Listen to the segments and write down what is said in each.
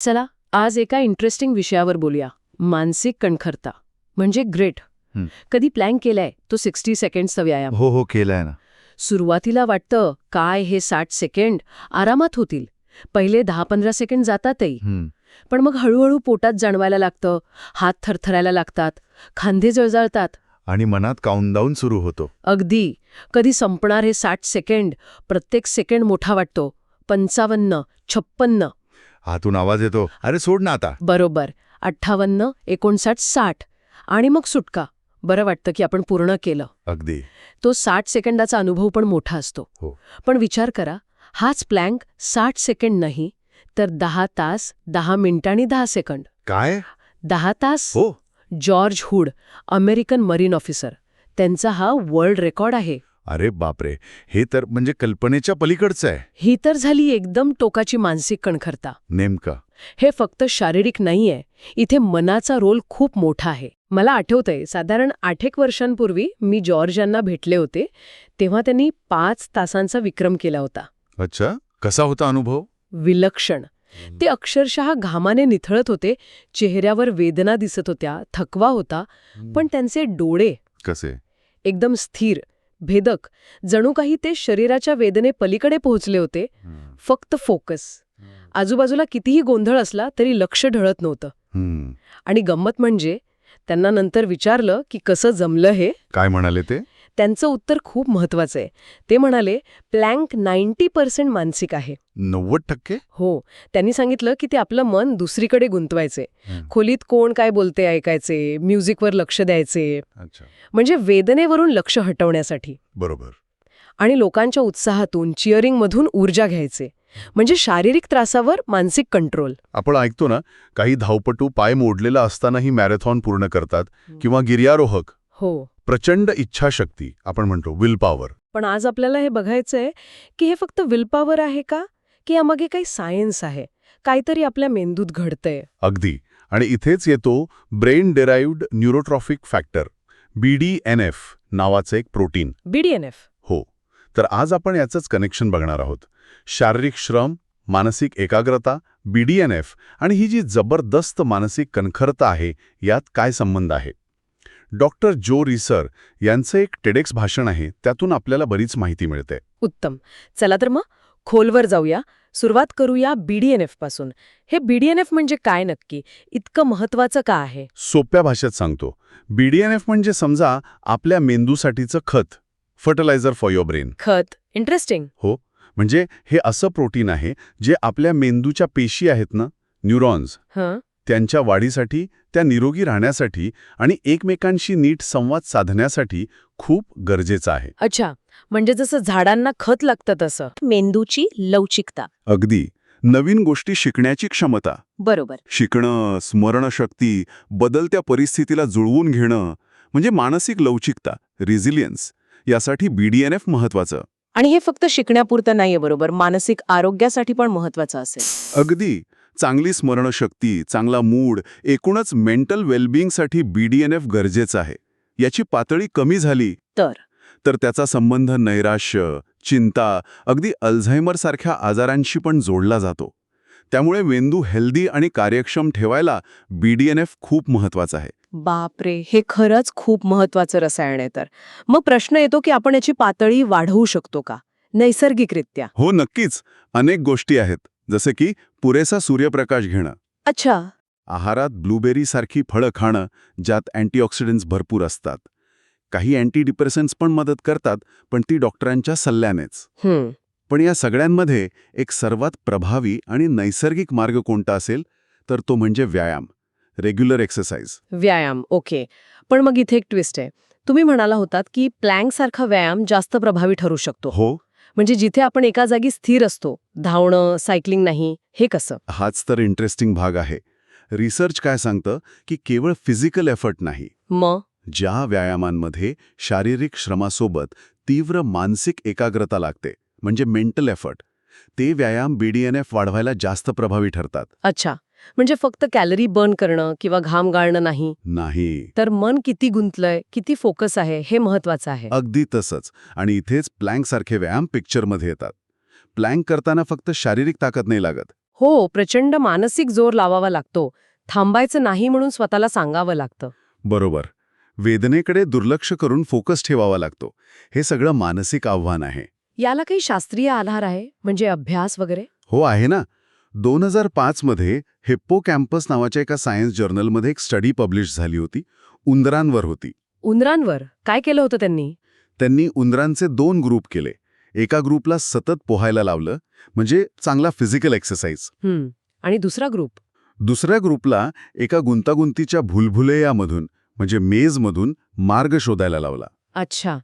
चला आज एका इंटरेस्टिंग विषयावर बोलूया. मानसिक कणखरता. म्हणजे ग्रेट. कधी प्लॅन केलाय? तो सिक्स्टी सेकंडचा व्यायाम. हो हो केलंय ना. सुरुवातीला वाटतं काय हे साठ सेकंड आरामात होतील. पहिले दहा पंधरा सेकंड जातातही. पण मग हळूहळू पोटात जाणवायला लागतं हात थरथरायला लागतात खांदे जळजळतात. आणि मनात काउंटडाऊन सुरू होतो. अगदी. कधी संपणार हे साठ सेकंड प्रत्येक सेकंड मोठा वाटतो. पंचावन्न छप्पन्न. हातून आवाज येतो. अरे सोड ना आता. बरोबर. अठ्ठावन्न एकोणसाठ साठ. आणि मग सुटका. बरं वाटतं की आपण पूर्ण केलं. अगदी. तो साठ सेकंदाचा अनुभव पण मोठा असतो. हो. पण विचार करा हाच प्लँक साठ सेकंड नाही तर दहा तास दहा मिनिटांनी दहा सेकंड काय? दहा तास? हो. George Hood American Marine officer. त्यांचा हा वर्ल्ड रेकॉर्ड आहे. अरे बापरे हे तर म्हणजे कल्पनेच्या पलीकडचं आहे. ही तर झाली एकदम टोकाची मानसिक कणखरता. नेमकं? हे फक्त शारीरिक नाहीये इथे मनाचा रोल खूप मोठा आहे. मला आठवतंय साधारण आठेक वर्षांपूर्वी मी जॉर्ज यांना भेटले होते तेव्हा त्यांनी पाच तासांचा विक्रम केला होता. अच्छा कसा होता अनुभव? विलक्षण. ते अक्षरशः घामाने निथळत होते चेहऱ्यावर वेदना दिसत होत्या थकवा होता पण त्यांचे डोळे कसे? एकदम स्थिर भेदक. जणू काही ते शरीराच्या वेदने पलीकडे पोहोचले होते. फक्त फोकस. आजूबाजूला कितीही गोंधळ असला तरी लक्ष ढळत नव्हतं. आणि गंमत म्हणजे त्यांना नंतर विचारलं की कसं जमलं हे? काय म्हणाले ते? त्यांचं उत्तर खूप महत्वाचं आहे. ते म्हणाले प्लँक नाईन्टी पर्सेंट मानसिक आहे. नव्वद टक्के? हो. त्यांनी सांगितलं की ते आपलं मन दुसरीकडे गुंतवायचे. खोलीत कोण काय बोलते ऐकायचे म्युझिकवर लक्ष द्यायचे. म्हणजे वेदनेवरून लक्ष हटवण्यासाठी. बरोबर. आणि लोकांच्या उत्साहातून चिअरिंगमधून ऊर्जा घ्यायचे. म्हणजे शारीरिक त्रासावर मानसिक कंट्रोल. आपण ऐकतो ना काही धावपटू पाय मोडलेला असतानाही मॅरेथॉन पूर्ण करतात किंवा गिर्यारोहक. हो. प्रचंड इच्छाशक्ती आपण म्हणतो विल पॉवर पण आज आपल्याला हे बघायचंय की हे फक्त विलपावर आहे का? की यामागे काही सायन्स आहे? काहीतरी आपल्या मेंदूत घडतंय. अगदी. आणि इथेच येतो brain derived neurotrophic factor BDNF नावाचं एक प्रोटीन बीडीएनएफ हो. तर आज आपण याचंच कनेक्शन बघणार आहोत. शारीरिक श्रम मानसिक एकाग्रता बीडीएनएफ आणि ही जी जबरदस्त मानसिक कणखरता आहे यात काय संबंध आहे? डॉक्टर जो रिसर यांचं एक टेडेक्स भाषण आहे त्यातून आपल्याला बरीच माहिती मिळते. उत्तम. चला तर मग खोलवर जाऊया. सुरुवात करूया बीडीएनएफपासून. हे बीडीएनएफ म्हणजे काय नक्की? इतकं महत्वाचं का आहे? सोप्या भाषेत सांगतो. बीडीएनएफ म्हणजे समजा आपल्या मेंदूसाठीचं खत फर्टिलायझर फॉर युअर ब्रेन खत. इंटरेस्टिंग हो. म्हणजे हे असं प्रोटीन आहे जे आपल्या मेंदूच्या पेशी आहेत ना न्यूरॉन्स. हं. त्यांच्या वाढीसाठी त्या निरोगी राहण्यासाठी आणि एकमेकांशी नीट संवाद साधण्यासाठी खूप गरजेचं आहे. अच्छा म्हणजे जसं झाडांना खत लागतं तसं. मेंदूची लवचिकता. अगदी. नवीन गोष्टी शिकण्याची क्षमता. बरोबर. शिकणं स्मरणशक्ती बदलत्या परिस्थितीला जुळवून घेणं म्हणजे मानसिक लवचिकता रिझिलियन्स यासाठी बीडीएनएफ महत्वाचं आणि हे फक्त शिकण्यापुरतं नाहीये बरोबर मानसिक आरोग्यासाठी पण महत्वाचं असेल. अगदी. चांगली स्मरणशक्ती चांगला मूड एकूणच मेंटल वेलबिंगसाठी बीडीएनएफ गरजेचं आहे. याची पातळी कमी झाली तर? तर त्याचा संबंध नैराश्य चिंता अगदी अल्झायमरसारख्या आजारांशी पण जोडला जातो. त्यामुळे मेंदू हेल्दी आणि कार्यक्षम ठेवायला बीडीएनएफ खूप महत्त्वाचा आहे. बापरे! हे खरंच खूप महत्वाचं रसायन आहे तर. मग प्रश्न येतो की आपण याची पातळी वाढवू शकतो का? नैसर्गिकरित्या. हो नक्कीच. अनेक गोष्टी आहेत. जसे की पुरेसा सूर्यप्रकाश घेणं. अच्छा. आहारात ब्लूबेरीसारखी फळं खाणं ज्यात अँटीऑक्सिडंट्स भरपूर असतात. काही अँटीडिप्रेसंट्स पण मदत करतात पण ती डॉक्टरांच्या सल्ल्यानेच. पण या सगळ्यांमध्ये एक सर्वात प्रभावी आणि नैसर्गिक मार्ग कोणता असेल तर तो म्हणजे व्यायाम. Regular exercise. व्यायाम ओके. पण मग इथे एक ट्विस्ट आहे. तुम्ही म्हणाला होतात की प्लँक सारखा व्यायाम जास्त प्रभावी ठरू शकतो. हो. म्हणजे जिथे आपण एका जागी स्थिर असतो धावणं सायकलिंग नाही हे कसं? हाच तर इंटरेस्टिंग भाग आहे. रिसर्च काय सांगतं? की केवळ फिजिकल एफर्ट नाही. मग? ज्या व्यायामांमध्ये शारीरिक श्रमासोबत तीव्र मानसिक एकाग्रता लागते म्हणजे मेंटल एफर्ट ते व्यायाम बीडीएनएफ वाढवायला जास्त प्रभावी ठरतात. अच्छा. म्हणजे फक्त कॅलरी बर्न करणं किंवा घाम गाळणं नाही. नाही. तर मन किती गुंतलंय किती फोकस आहे हे महत्वाचं आहे. अगदी तसंच. आणि इथेच प्लँक सारखे व्यायाम पिक्चरमध्ये येतात. प्लँक करताना फक्त शारीरिक ताकद नाही लागत. हो प्रचंड मानसिक जोर लावावा लागतो. थांबायचं नाही म्हणून स्वतःला सांगावं लागतं. बरोबर. वेदनेकडे दुर्लक्ष करून फोकस ठेवावा लागतो. हे सगळं मानसिक आव्हान आहे. याला काही शास्त्रीय आधार आहे? म्हणजे अभ्यास वगैरे? हो आहे ना. दोन हजार पाचमध्ये हिप्पो कॅम्पस नावाच्या एका सायन्स जर्नलमध्ये एक स्टडी पब्लिश झाली होती. उंदरांवर होती. उंदरांवर? काय केलं होतं त्यांनी? त्यांनी उंदरांचे दोन ग्रुप केले. एका ग्रुपला सतत पोहायला लावलं म्हणजे चांगला फिजिकल एक्सरसाइज. आणि दुसरा ग्रुप दुसऱ्या ग्रुपला एका गुंतागुंतीच्या भुलभुलैयामधून म्हणजे मेजमधून मार्ग शोधायला लावला. अच्छा.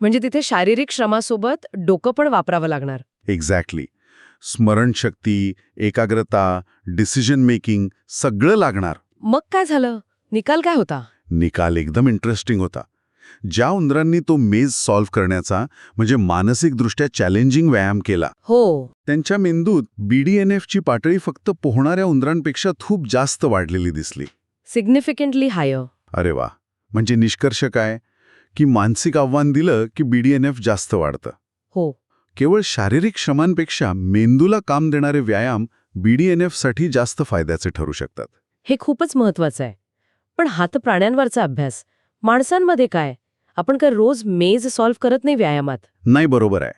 म्हणजे तिथे शारीरिक श्रमासोबत डोकं पण वापरावं लागणार. एक्झॅक्टली स्मरणशक्ती एकाग्रता डिसिजन मेकिंग सगळं लागणार. मग काय झालं? निकाल काय होता? निकाल एकदम इंटरेस्टिंग होता. ज्या उंदरांनी तो मेज सॉल्व्ह करण्याचा म्हणजे मानसिकदृष्ट्या चॅलेंजिंग व्यायाम केला हो. त्यांच्या मेंदूत बीडीएनएफची पातळी फक्त पोहणाऱ्या उंदरांपेक्षा खूप जास्त वाढलेली दिसली. सिग्निफिकंटली हायर अरे वा. म्हणजे निष्कर्ष काय? की मानसिक आव्हान दिलं की बीडीएनएफ जास्त वाढतं. हो. केवळ शारीरिक श्रमांपेक्षा मेंदूला काम देणारे व्यायाम बीडीएनएफसाठी जास्त फायद्याचे ठरू शकतात. हे खूपच महत्वाचं आहे. पण हा तर प्राण्यांवरचा अभ्यास. माणसांमध्ये काय? आपण काय रोज मेज सॉल्व्ह करत नाही व्यायामात? नाही बरोबर आहे.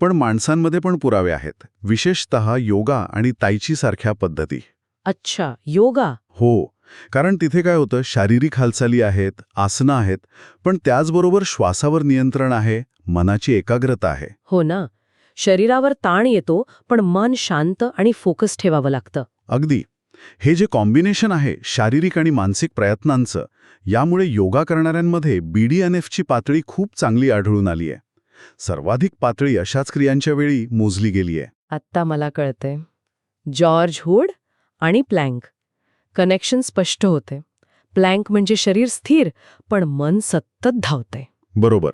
पण माणसांमध्ये पण पुरावे आहेत. विशेषत योगा आणि ताईची सारख्या पद्धती. अच्छा योगा? हो. कारण तिथे काय होतं शारीरिक हालचाली आहेत आसनं आहेत पण त्याचबरोबर श्वासावर नियंत्रण आहे मनाची एकाग्रता आहे. हो ना. शरीरावर ताण येतो पण मन शांत आणि फोकस ठेवावं लागतं. अगदी. हे जे कॉम्बिनेशन आहे शारीरिक आणि मानसिक प्रयत्नांचं यामुळे योगा करणाऱ्यांमध्ये बीडीएनएफची पातळी खूप चांगली आढळून आली आहे सर्वाधिक पातळी अशाच क्रियांच्या वेळी मोजली गेली आहे आत्ता मला कळतंय. जॉर्ज हुड आणि प्लँक. कनेक्शन स्पष्ट होते. प्लँक म्हणजे शरीर स्थिर पण मन सतत धावतंय. बरोबर.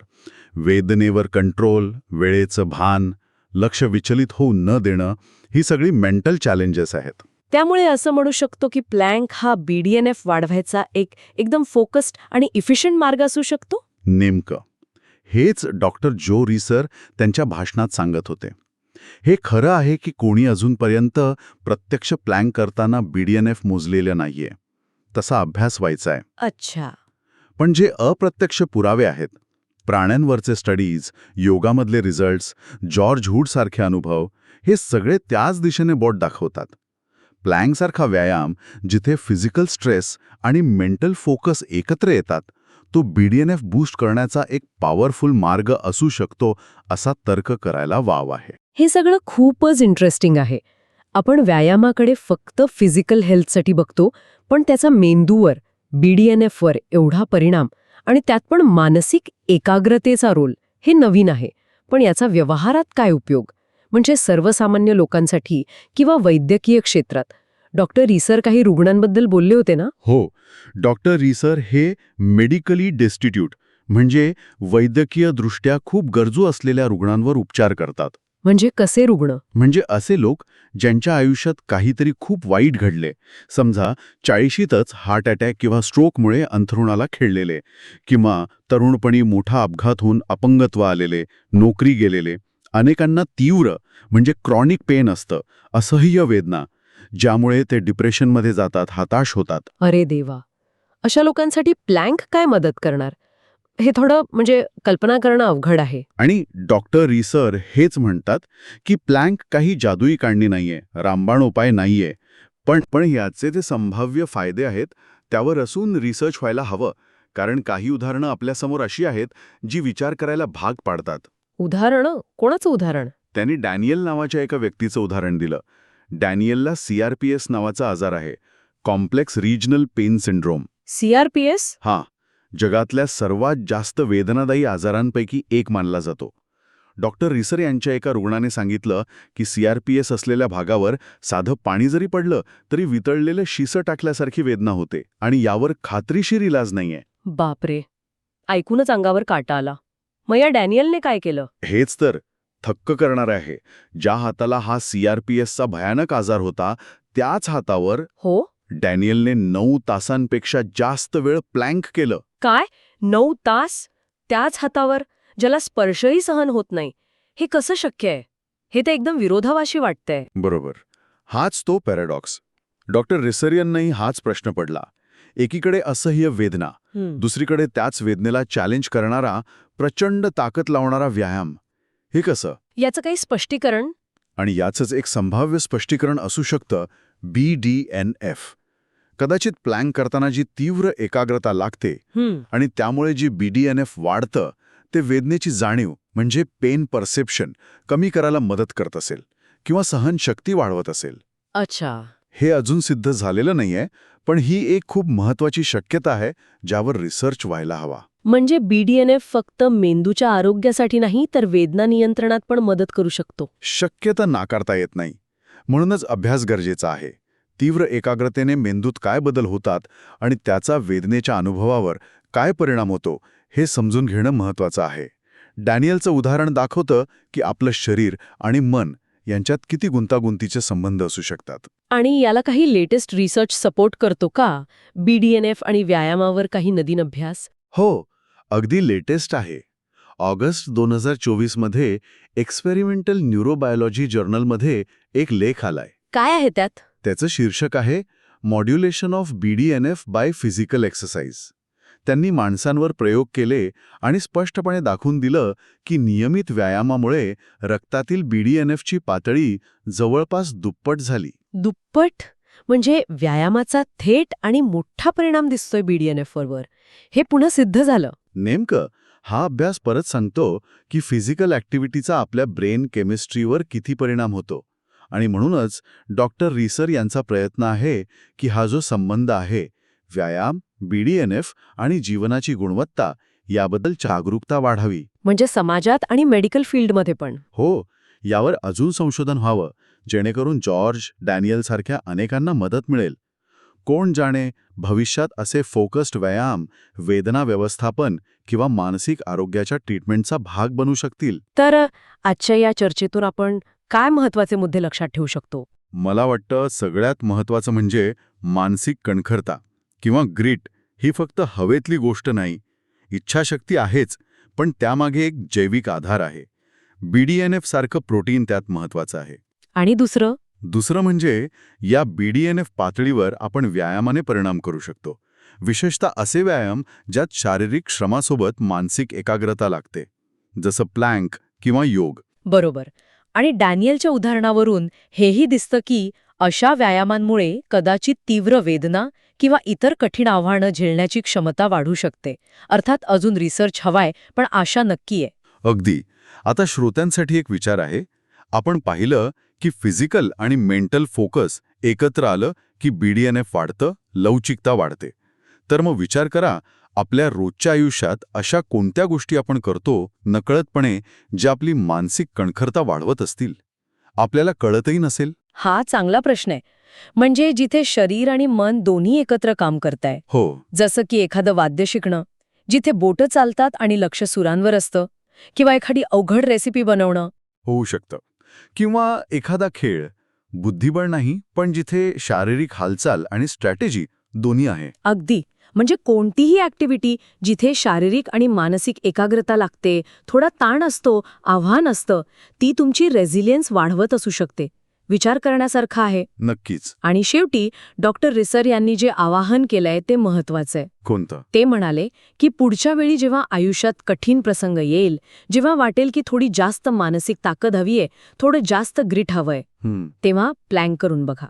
वेदनेवर कंट्रोल वेळेचं भान लक्ष विचलित होऊ न देणं ही सगळी मेंटल चॅलेंजेस आहेत. त्यामुळे असं म्हणू शकतो की प्लँक हा बीडीएनएफ वाढवायचा एक एकदम फोकस्ड आणि इफिशियंट मार्ग असू शकतो? नेमकं. हेच डॉक्टर जो रिसर त्यांच्या भाषणात सांगत होते. हे खरं आहे की कोणी अजूनपर्यंत प्रत्यक्ष प्लॅन करताना बीडीएनएफ मोजलेलं नाहीये. तसा अभ्यास व्हायचा आहे अच्छा. पण जे अप्रत्यक्ष पुरावे आहेत प्राण्यांवरचे स्टडीज योगामधले रिझल्ट्स जॉर्ज हुडसारखे अनुभव हे सगळे त्याच दिशेने बोट दाखवतात. प्लँगसारखा व्यायाम जिथे फिजिकल स्ट्रेस आणि मेंटल फोकस एकत्र येतात तो बीडीएनएफ बूस्ट करण्याचा एक पॉवरफुल मार्ग असू शकतो असा तर्क करायला वाव आहे. हे सगळं खूपच इंटरेस्टिंग आहे. आपण व्यायामाकडे फक्त फिजिकल हेल्थसाठी बघतो पण त्याचा मेंदूवर बीडीएनएफवर एवढा परिणाम आणि त्यात पण मानसिक एकाग्रतेचा रोल हे नवीन आहे. पण याचा व्यवहारात काय उपयोग? म्हणजे सर्वसामान्य लोकांसाठी किंवा वैद्यकीय क्षेत्रात? डॉक्टर रिसर काही रुग्णांबद्दल बोलले होते ना? हो. डॉक्टर रिसर हे मेडिकली डेस्टिट्यूट म्हणजे वैद्यकीय दृष्ट्या खूप गरजू असलेल्या रुग्णांवर उपचार करतात. म्हणजे कसे रुग्ण? म्हणजे असे लोक ज्यांच्या आयुष्यात काहीतरी खूप वाईट घडले. समजा चाळीशीतच हार्ट अटॅक किंवा स्ट्रोकमुळे अंथरुणाला खेळलेले किंवा तरुणपणी मोठा अपघात होऊन अपंगत्व आलेले नोकरी गेलेले. अनेकांना तीव्र म्हणजे क्रॉनिक पेन असतं असह्य वेदना ज्यामुळे ते डिप्रेशनमध्ये जातात हताश होतात. अरे देवा! अशा लोकांसाठी प्लँक काय मदत करणार? हे थोडं म्हणजे कल्पना करणं अवघड आहे. आणि डॉक्टर रिसर हेच म्हणतात की प्लँक काही जादुई काढणी नाहीये रामबाण उपाय नाहीये. पण पण याचे जे संभाव्य फायदे आहेत त्यावर असून रिसर्च व्हायला हवं. कारण काही उदाहरणं आपल्यासमोर अशी आहेत जी विचार करायला भाग पाडतात. उदाहरणं? कोणाचं उदाहरण? त्यांनी डॅनियल नावाच्या एका व्यक्तीचं उदाहरण दिलं. डॅनियलला सीआरपीएस नावाचा आजार आहे. Complex regional pain syndrome. CRPS हा. जगातल्या सर्वात जास्त वेदनादायी आजारांपैकी एक मानला जातो. डॉक्टर रिसर यांच्या एका रुग्णाने सांगितलं की सीआरपीएस असलेल्या भागावर साधं पाणी जरी पडलं तरी वितळलेलं शिसं टाकल्यासारखी वेदना होते आणि यावर खात्रीशीर इलाज नाहीये. बापरे. ऐकूनच अंगावर काटा आला. मग या डॅनियलने काय केलं? हेच तर. थक्क करणार आहे. ज्या हाताला हा सीआरपीएसचा भयानक आजार होता त्याच हातावर हो? डॅनियलने नऊ तासांपेक्षा जास्त वेळ प्लँक केलं. काय? नऊ तास? त्याच हातावर? ज्याला स्पर्शही सहन होत नाही. हे कसं शक्य आहे? हे तर एकदम विरोधावाशी वाटतंय. बरोबर. हाच तो पॅराडॉक्स. डॉक्टर रिसरियननाही हाच प्रश्न पडला. एकीकडे असह्य वेदना दुसरीकडे त्याच वेदनेला चॅलेंज करणारा प्रचंड ताकद लावणारा व्यायाम. हे कसं? याचं काही स्पष्टीकरण? आणि याचंच एक संभाव्य स्पष्टीकरण असू शकतं बी डी एन एफ कदाचित प्लॅन करताना जी तीव्र एकाग्रता लागते आणि त्यामुळे जी बी डी एन एफ वाढतं ते वेदनेची जाणीव म्हणजे पेन परसेप्शन कमी करायला मदत करत असेल किंवा सहनशक्ती वाढवत असेल. अच्छा. हे अजून सिद्ध झालेलं नाहीये पण ही एक खूप महत्वाची शक्यता आहे ज्यावर रिसर्च व्हायला हवा. म्हणजे बीडीएनएफ फक्त मेंदूच्या आरोग्यासाठी नाही तर वेदना नियंत्रणात पण मदत करू शकतो. शक्यता नाकारता येत नाही. म्हणूनच अभ्यास गरजेचा आहे. तीव्र एकाग्रतेने मेंदूत काय बदल होतात आणि त्याचा वेदनेच्या अनुभवावर काय परिणाम होतो हे समजून घेणं महत्वाचं आहे. डॅनियलचं उदाहरण दाखवतं की आपलं शरीर आणि मन यांच्यात किती गुंतागुंतीचे संबंध असू शकतात. आणि याला काही लेटेस्ट रिसर्च सपोर्ट करतो का? बीडीएनएफ आणि व्यायामावर काही नवीन अभ्यास? हो अगदी लेटेस्ट आहे. ऑगस्ट दोन हजार चोवीसमध्ये एक्सपेरिमेंटल न्यूरोबायोलॉजी जर्नलमध्ये एक लेख आलाय. काय आहे त्यात? त्याचं शीर्षक आहे modulation of BDNF by physical exercise. त्यांनी माणसांवर प्रयोग केले आणि स्पष्टपणे दाखवून दिलं की नियमित व्यायामामुळे रक्तातील बीडीएनएफची पातळी जवळपास दुप्पट झाली. दुप्पट? म्हणजे व्यायामाचा थेट आणि मोठा परिणाम दिसतोय बीडीएनएफ वर हे पुन्हा सिद्ध झालं. नेमकं हा अभ्यास परत सांगतो की फिजिकल ॲक्टिव्हिटीचा आपल्या ब्रेन केमिस्ट्रीवर किती परिणाम होतो. आणि म्हणूनच डॉक्टर रिसर यांचा प्रयत्न आहे की हा जो संबंध आहे व्यायाम बीडीएनएफ आणि जीवनाची गुणवत्ता याबद्दल जागरूकता वाढावी. म्हणजे समाजात आणि मेडिकल फील्डमध्ये पण. हो यावर अजून संशोधन व्हावं जेणेकरून जॉर्ज डॅनियलसारख्या अनेकांना मदत मिळेल. कोण जाणे भविष्यात असे फोकस्ड व्यायाम वेदना व्यवस्थापन किंवा मानसिक आरोग्याच्या ट्रीटमेंटचा भाग बनू शकतील? तर आजच्या या चर्चेतून आपण काय महत्त्वाचे मुद्दे लक्षात ठेवू शकतो? मला वाटतं सगळ्यात महत्त्वाचं म्हणजे मानसिक कणखरता किंवा ग्रीट ही फक्त हवेतली गोष्ट नाही. इच्छाशक्ती आहेच पण त्यामागे एक जैविक आधार आहे. बीडीएनएफ सारखं प्रोटीन त्यात महत्त्वाचं आहे. आणि दुसरं? दुसरं म्हणजे या बीडीएनएफ पातळीवर आपण व्यायामाने परिणाम करू शकतो. विशेषतः असे व्यायाम ज्यात शारीरिक श्रमासोबत मानसिक एकाग्रता लागते. जसं प्लँक किंवा योग. बरोबर. आणि डॅनियलच्या उदाहरणावरून हेही दिसतं की अशा व्यायामांमुळे कदाचित तीव्र वेदना किंवा इतर कठीण आव्हानं झेलण्याची क्षमता वाढू शकते. अर्थात अजून रिसर्च हवाय पण आशा नक्की आहे अगदी. आता श्रोत्यांसाठी एक विचार आहे. आपण पाहिलं की फिजिकल आणि मेंटल फोकस एकत्र आलं की बीडीएनएफ वाढतं लवचिकता वाढते. तर मग विचार करा आपल्या रोजच्या आयुष्यात अशा कोणत्या गोष्टी आपण करतो नकळतपणे ज्या आपली मानसिक कणखरता वाढवत असतील? आपल्याला कळतही नसेल? हा चांगला प्रश्न आहे. म्हणजे जिथे शरीर आणि मन दोन्ही एकत्र काम करताय. हो. जसं की एखादं वाद्य शिकणं जिथे बोटं चालतात आणि लक्ष सुरांवर असतं किंवा एखादी अवघड रेसिपी बनवणं. होऊ शकतं. किंवा एखादा खेळ बुद्धिबळ नाही पण जिथे शारीरिक हालचाल आणि स्ट्रॅटेजी दोन्ही आहे. अगदी. म्हणजे कोणतीही ॲक्टिव्हिटी जिथे शारीरिक आणि मानसिक एकाग्रता लागते थोडा ताण असतो आव्हान असतं ती तुमची रेझिलियन्स वाढवत असू शकते. विचार करण्यासारखं आहे. नक्कीच. आणि शेवटी डॉक्टर रिसर यांनी जे आवाहन केलंय ते महत्वाचं आहे कोणतं? ते म्हणाले की पुढच्या वेळी जेव्हा आयुष्यात कठीण प्रसंग येईल जेव्हा वाटेल की थोडी जास्त मानसिक ताकद हवीये थोडं जास्त ग्रीट हवंय. तेव्हा प्लँक करून बघा.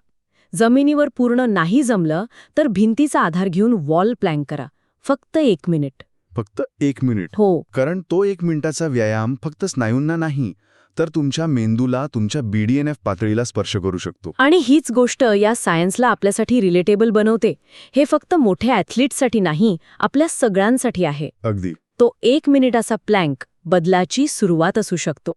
जमिनीवर पूर्ण नाही जमलं तर भिंतीचा आधार घेऊन वॉल प्लँक करा. फक्त एक मिनिट. फक्त एक मिनिट. हो. कारण तो एक मिनिटाचा व्यायाम फक्त स्नायूंना नाही तर तुमच्या मेंदूला तुमच्या बीडीएनएफ पातळीला स्पर्श करू शकतो. आणि हीच गोष्ट या सायन्सला आपल्यासाठी रिलेटेबल बनवते. हे फक्त मोठ्या ॲथलीटसाठी नाही आपल्या सगळ्यांसाठी आहे. अगदी. तो एक मिनिटाचा प्लँक बदलाची सुरुवात असू शकतो.